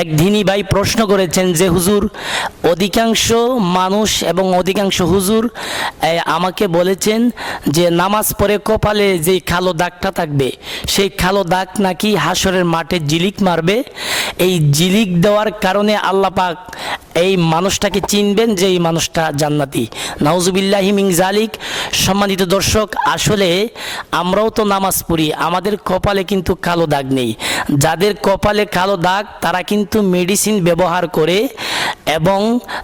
এক ধিনী ভাই প্রশ্ন করেছেন যে, হুজুর, অধিকাংশ মানুষ এবং অধিকাংশ হুজুর আমাকে বলেছেন যে, নামাজ পরে কপালে যে খালো দাগটা থাকবে, সেই খালো দাগ নাকি হাসরের মাঠে জিলিক মারবে। এই জিলিক দেওয়ার কারণে আল্লাহ পাক এই মানুষটাকে চিনবেন যে এই মানুষটা জান্নাতি। নাউজুবিল্লাহি মিং জালিক সম্মানিত দর্শক, আসলে আমরাও তো নামাজ পড়ি, আমাদের কপালে কিন্তু কালো দাগ নেই। যাদের কপালে কালো দাগ, তারা কিন্তু মেডিসিন ব্যবহার করে এবং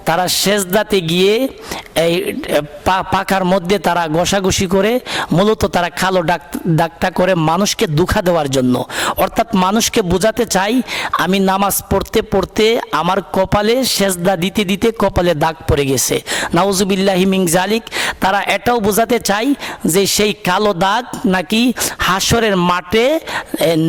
তারা সেজদাতে গিয়ে এই পাকার মধ্যে তারা ঘষাঘষি করে, মূলত তারা কালো ডাক দাগটা করে মানুষকে দুঃখা দেওয়ার জন্য। অর্থাৎ মানুষকে বোঝাতে চাই, আমি নামাজ পড়তে পড়তে আমার কপালে সেজদা দিতে দিতে কপালে দাগ পড়ে গেছে। নাউজুবিল্লাহি মিং জালিক। তারা এটাও বোঝাতে চাই যে সেই কালো দাগ নাকি হাসরের মাঠে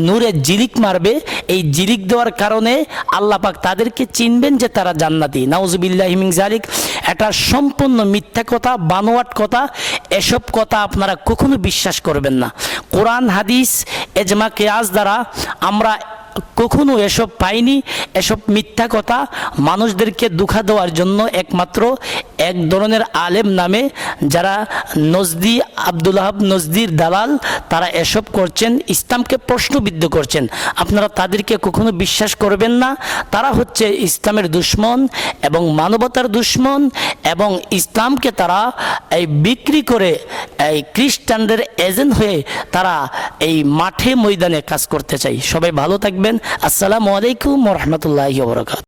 নূরে জিলিক মারবে। এই জিলিক দেওয়ার কারণে আল্লাপাক তাদেরকে চিনবেন যে তারা জান্নাতি। নাউজুবিল্লাহি মিং জালিক। এটা সম্পূর্ণ মিথ্যা কথা, বানোয়াট কথা, এসব কথা আপনারা কখনো বিশ্বাস করবেন না। কোরআন, হাদিস, এজমা কেয়াজ দ্বারা আমরা কখনো এসব পাইনি, এসব মিথ্যা কথা মানুষদেরকে দুঃখা দেওয়ার জন্য একমাত্র এক ধরনের আলেম নামে যারা নজদি আব্দুল আহাব নজদির দালাল, তারা এসব করছেন, ইসলামকে প্রশ্নবিদ্ধ করছেন। আপনারা তাদেরকে কখনো বিশ্বাস করবেন না। তারা হচ্ছে ইসলামের দুশ্মন এবং মানবতার দুশ্মন এবং ইসলামকে তারা এই বিক্রি করে এই খ্রিস্টানদের এজেন্ট হয়ে তারা এই মাঠে ময়দানে কাজ করতে চাই। সবাই ভালো থাকবেন। আসসালামু আলাইকুম রহমতুল্লাহ বরকাত